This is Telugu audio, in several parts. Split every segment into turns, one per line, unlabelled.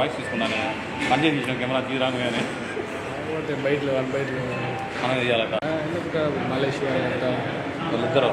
వాయిస్ తీసుకున్నాను. పని చేసి కెమెరా తీరాను కానీ
బయటలో వాళ్ళు బయటలో.
మనం చేయాలట
మలేషియా
వాళ్ళిద్దరు.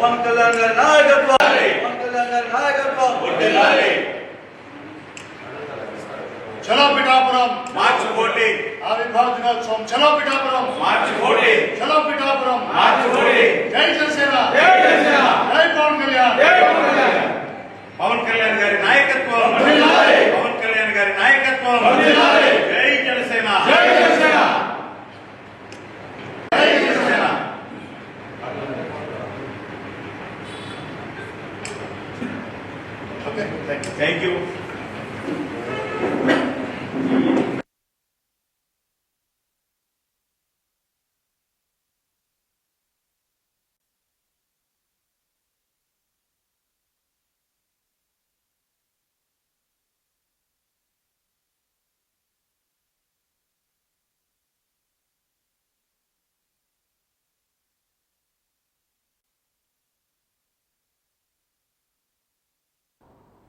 పవన్ కళ్యాణ్ గారి నాయకత్వం. పవన్ కళ్యాణ్ గారి నాయకత్వం.
చలో పిఠాపురం
మార్చి ఓటింగ్
ఆవిర్భావ దినోత్సవం చలో పిఠాపురం
మార్చి ఓటింగ్
చలో పిఠాపురం
మార్చి ఓటింగ్
జై జనసేన జై పవన్ కళ్యాణ్.
పవన్ కళ్యాణ్ గారి నాయకత్వం
వర్ధిల్లాలి.
పవన్ కళ్యాణ్ గారి నాయకత్వం
వర్ధిల్లాలి.
జై జనసేన
జై జనసేన
జై Janasena
okay thank you
thank you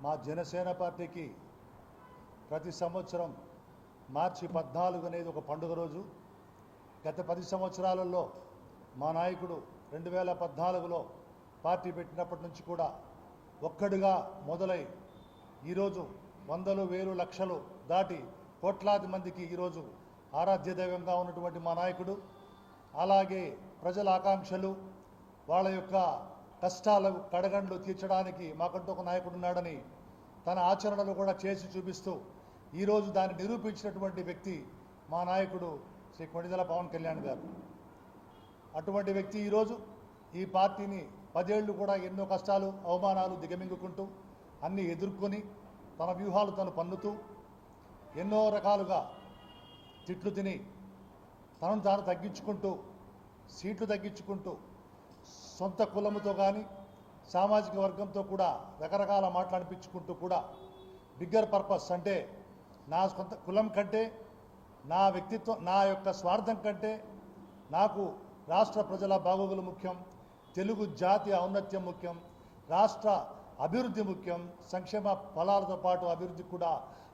మా జనసేన పార్టీకి ప్రతి సంవత్సరం మార్చి పద్నాలుగు అనేది ఒక పండుగ రోజు. గత పది సంవత్సరాలలో మా నాయకుడు రెండు వేల పద్నాలుగులో పార్టీ పెట్టినప్పటి నుంచి కూడా ఒక్కడుగా మొదలై ఈరోజు వందలు వేలు లక్షలు దాటి కోట్లాది మందికి ఈరోజు ఆరాధ్య దైవంగా ఉన్నటువంటి మా నాయకుడు అలాగే ప్రజల ఆకాంక్షలు వాళ్ళ యొక్క కష్టాలు కడగండ్లు తీర్చడానికి మాకంటూ ఒక నాయకుడు ఉన్నాడని తన ఆచరణలు కూడా చేసి చూపిస్తూ ఈరోజు దాన్ని నిరూపించినటువంటి వ్యక్తి మా నాయకుడు శ్రీ కొణిదల పవన్ కళ్యాణ్ గారు. అటువంటి వ్యక్తి ఈరోజు ఈ పార్టీని పదేళ్ళు కూడా ఎన్నో కష్టాలు అవమానాలు దిగమింగుకుంటూ అన్నీ ఎదుర్కొని తన వ్యూహాలు తను పన్నుతూ ఎన్నో రకాలుగా తిట్లు తిని తనను తాను తగ్గించుకుంటూ సీట్లు తగ్గించుకుంటూ సొంత కులముతో కానీ సామాజిక వర్గంతో కూడా రకరకాల మాటలు అనిపించుకుంటూ కూడా బిగ్గర్ పర్పస్ అంటే నా సొంత కులం కంటే నా వ్యక్తిత్వం నా యొక్క స్వార్థం కంటే నాకు రాష్ట్ర ప్రజల బాగోగులు ముఖ్యం తెలుగు జాతి ఔన్నత్యం ముఖ్యం రాష్ట్ర అభివృద్ధి ముఖ్యం సంక్షేమ ఫలాలతో పాటు అభివృద్ధి కూడా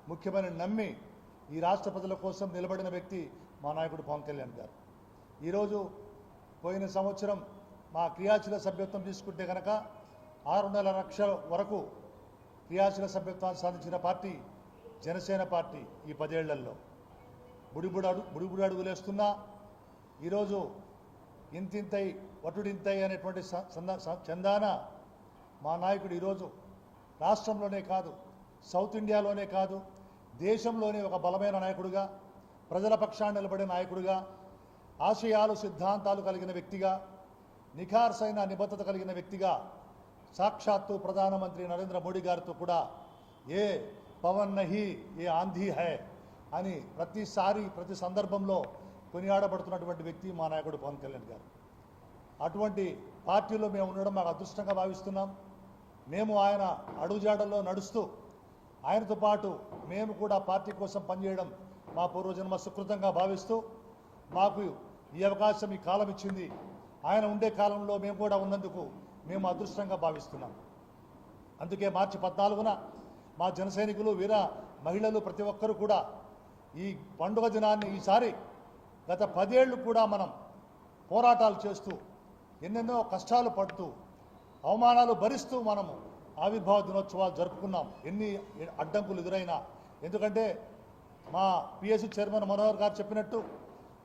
ముఖ్యమని నమ్మి ఈ రాష్ట్ర ప్రజల కోసం నిలబడిన వ్యక్తి మా నాయకుడు పవన్ కళ్యాణ్ గారు. ఈరోజు పోయిన సంవత్సరం మా క్రియాశీల సభ్యత్వం తీసుకుంటే కనుక ఆరున్నర లక్షల వరకు క్రియాశీల సభ్యత్వాన్ని సాధించిన పార్టీ జనసేన పార్టీ ఈ పదేళ్ళలో. బుడిబుడు అడుగు అడుగులేస్తున్నా ఈరోజు ఇంతింతై వటుడింతై అనేటువంటి చందాన మా నాయకుడు ఈరోజు రాష్ట్రంలోనే కాదు సౌత్ ఇండియాలోనే కాదు దేశంలోనే ఒక బలమైన నాయకుడిగా ప్రజల పక్షాన్ని నిలబడే నాయకుడిగా ఆశయాలు సిద్ధాంతాలు కలిగిన వ్యక్తిగా నిఖార్సైన నిబద్ధత కలిగిన వ్యక్తిగా సాక్షాత్తు ప్రధానమంత్రి నరేంద్ర మోడీ గారితో కూడా ఏ పవన్ నహి ఏ ఆంధీ హై అని ప్రతిసారి ప్రతి సందర్భంలో కొనియాడబడుతున్నటువంటి వ్యక్తి మా నాయకుడు పవన్ కళ్యాణ్ గారు. అటువంటి పార్టీలో మేము ఉండడం మాకు అదృష్టంగా భావిస్తున్నాం. మేము ఆయన అడుగుజాడల్లో నడుస్తూ ఆయనతో పాటు మేము కూడా పార్టీ కోసం పనిచేయడం మా పూర్వజన్మ సుకృతంగా భావిస్తూ మాకు ఈ అవకాశం ఈ కాలం ఇచ్చింది. ఆయన ఉండే కాలంలో మేము కూడా ఉన్నందుకు మేము అదృష్టంగా భావిస్తున్నాం. అందుకే మార్చి పద్నాలుగున మా జన సైనికులు వీర మహిళలు ప్రతి ఒక్కరూ కూడా ఈ పండుగ దినాన్ని ఈసారి గత పదేళ్ళు కూడా మనం పోరాటాలు చేస్తూ ఎన్నెన్నో కష్టాలు పడుతూ అవమానాలు భరిస్తూ మనము ఆవిర్భావ దినోత్సవాలు జరుపుకున్నాం. ఎన్ని అడ్డంకులు ఎదురైనా. ఎందుకంటే మా పిఎస్సి చైర్మన్ మనోహర్ గారు చెప్పినట్టు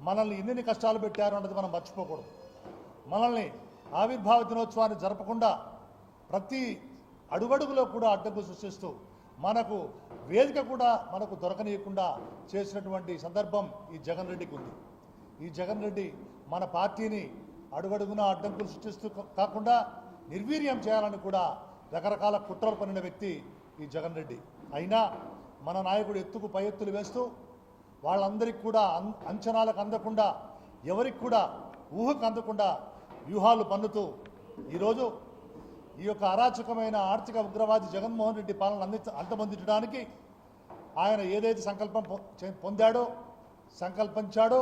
మనల్ని ఎన్ని కష్టాలు పెట్టారు అన్నది మనం మర్చిపోకూడదు. మనల్ని ఆవిర్భావ దినోత్సవాన్ని జరపకుండా ప్రతి అడుగడుగులో కూడా అడ్డంకులు సృష్టిస్తూ మనకు వేదిక కూడా మనకు దొరకనీయకుండా చేసినటువంటి సందర్భం ఈ జగన్ రెడ్డికి ఉంది. ఈ జగన్ రెడ్డి మన పార్టీని అడుగడుగున అడ్డంకులు సృష్టిస్తూ కాకుండా నిర్వీర్యం చేయాలని కూడా రకరకాల కుట్రలు పనిన వ్యక్తి ఈ జగన్ రెడ్డి. అయినా మన నాయకుడు ఎత్తుకు పై ఎత్తులు వేస్తూ వాళ్ళందరికీ కూడా అంచనాలకు అందకుండా ఎవరికి కూడా ఊహకు అందకుండా వ్యూహాలు పన్నుతూ ఈరోజు ఈ యొక్క అరాచకమైన ఆర్థిక ఉగ్రవాది జగన్మోహన్ రెడ్డి పాలన అంది అంతమొందించడానికి ఆయన ఏదైతే సంకల్పం పొందాడో సంకల్పించాడో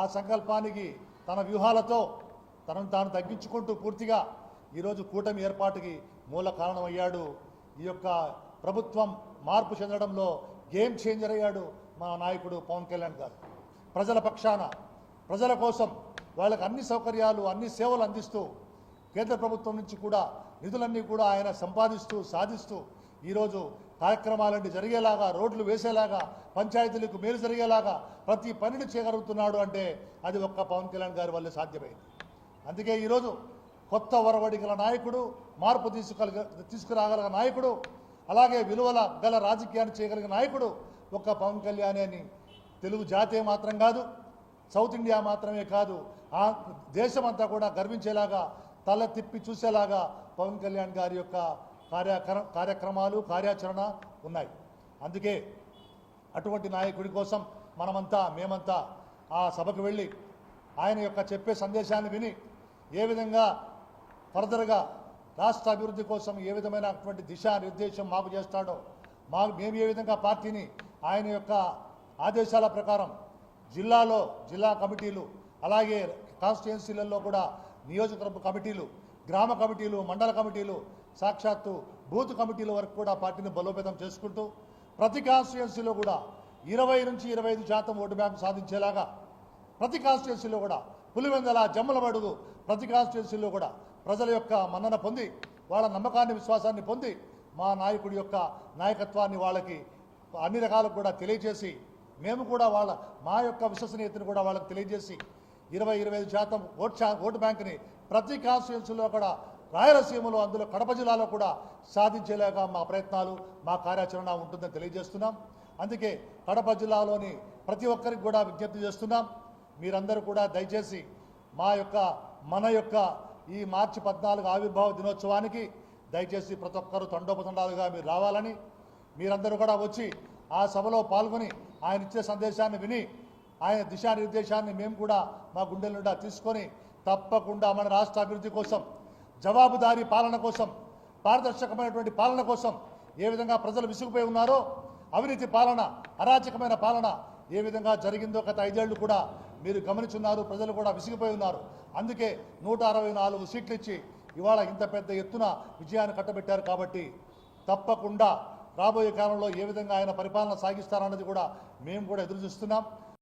ఆ సంకల్పానికి తన వ్యూహాలతో తనను తాను తగ్గించుకుంటూ పూర్తిగా ఈరోజు కూటమి ఏర్పాటుకి మూల కారణమయ్యాడు. ఈ యొక్క ప్రభుత్వం మార్పు చెందడంలో గేమ్ చేంజర్ అయ్యాడు మా నాయకుడు పవన్ కళ్యాణ్ గారు. ప్రజల పక్షాన ప్రజల కోసం వాళ్ళకి అన్ని సౌకర్యాలు అన్ని సేవలు అందిస్తూ కేంద్ర ప్రభుత్వం నుంచి కూడా నిధులన్నీ కూడా ఆయన సంపాదిస్తూ సాధిస్తూ ఈరోజు కార్యక్రమాలన్నీ జరిగేలాగా రోడ్లు వేసేలాగా పంచాయతీలకు మేలు జరిగేలాగా ప్రతి పనిని చేయగలుగుతున్నాడు అంటే అది ఒక్క పవన్ కళ్యాణ్ గారి వల్లే సాధ్యమైంది. అందుకే ఈరోజు కొత్త ఒరవడి గల నాయకుడు మార్పు తీసుకగల తీసుకురాగల నాయకుడు అలాగే విలువల గల రాజకీయాన్ని చేయగలిగిన నాయకుడు ఒక్క పవన్ కళ్యాణ్ అని తెలుగు జాతే మాత్రం కాదు సౌత్ ఇండియా మాత్రమే కాదు ఆ దేశమంతా కూడా గర్వించేలాగా తల తిప్పి చూసేలాగా పవన్ కళ్యాణ్ గారి యొక్క కార్యక్ర కార్యక్రమాలు కార్యాచరణ ఉన్నాయి. అందుకే అటువంటి నాయకుడి కోసం మనమంతా మేమంతా ఆ సభకు వెళ్ళి ఆయన యొక్క చెప్పే సందేశాన్ని విని ఏ విధంగా ఫర్దర్గా రాష్ట్ర అభివృద్ధి కోసం ఏ విధమైనటువంటి దిశానిర్దేశం మాకు చేస్తాడో మా మేము ఏ విధంగా పార్టీని ఆయన యొక్క ఆదేశాల ప్రకారం జిల్లాలో జిల్లా కమిటీలు అలాగే కాన్స్టిట్యున్సీలలో కూడా నియోజకవర్గ కమిటీలు గ్రామ కమిటీలు మండల కమిటీలు సాక్షాత్తు బూత్ కమిటీల వరకు కూడా పార్టీని బలోపేతం చేసుకుంటూ ప్రతి కాన్స్టిట్యున్సీలో కూడా ఇరవై నుంచి ఇరవై ఐదు శాతం ఓటు బ్యాంకు సాధించేలాగా ప్రతి కాన్స్టిట్యున్సీలో కూడా పులివెందల జమ్మలమడుగు ప్రతి కాన్స్టిట్యున్సీలో కూడా ప్రజల యొక్క మన్నన పొంది వాళ్ళ నమ్మకాన్ని విశ్వాసాన్ని పొంది మా నాయకుడి యొక్క నాయకత్వాన్ని వాళ్ళకి అన్ని రకాలకు కూడా తెలియజేసి మేము కూడా వాళ్ళ మా యొక్క విశ్వసనీయతను కూడా వాళ్ళకి తెలియజేసి ఇరవై ఇరవై ఐదు శాతం ఓట్ ఓటు బ్యాంకుని ప్రతి కాన్స్టిట్యున్సీలో కూడా రాయలసీమలో అందులో కడప జిల్లాలో కూడా సాధించేలాగా మా ప్రయత్నాలు మా కార్యాచరణ ఉంటుందని తెలియజేస్తున్నాం. అందుకే కడప జిల్లాలోని ప్రతి ఒక్కరికి కూడా విజ్ఞప్తి చేస్తున్నాం. మీరందరూ కూడా దయచేసి మా యొక్క మన యొక్క ఈ మార్చి పద్నాలుగు ఆవిర్భావ దినోత్సవానికి దయచేసి ప్రతి ఒక్కరూ తండోపతండాలుగా మీరు రావాలని మీరందరూ కూడా వచ్చి ఆ సభలో పాల్గొని ఆయన ఇచ్చే సందేశాన్ని విని ఆయన దిశానిర్దేశాన్ని మేము కూడా మా గుండెల నుండా తీసుకొని తప్పకుండా మన రాష్ట్ర అభివృద్ధి కోసం జవాబుదారీ పాలన కోసం పారదర్శకమైనటువంటి పాలన కోసం ఏ విధంగా ప్రజలు విసిగిపోయి ఉన్నారో అవినీతి పాలన అరాచకమైన పాలన ఏ విధంగా జరిగిందో గత ఐదేళ్ళు కూడా మీరు గమనించున్నారు ప్రజలు కూడా విసిగిపోయి ఉన్నారు. అందుకే నూట అరవై నాలుగు సీట్లు ఇచ్చి ఇవాళ ఇంత పెద్ద ఎత్తున విజయాన్ని కట్టబెట్టారు కాబట్టి తప్పకుండా రాబోయే కాలంలో ఏ విధంగా ఆయన పరిపాలన సాగిస్తారన్నది కూడా మేము కూడా ఎదురు చూస్తున్నాం.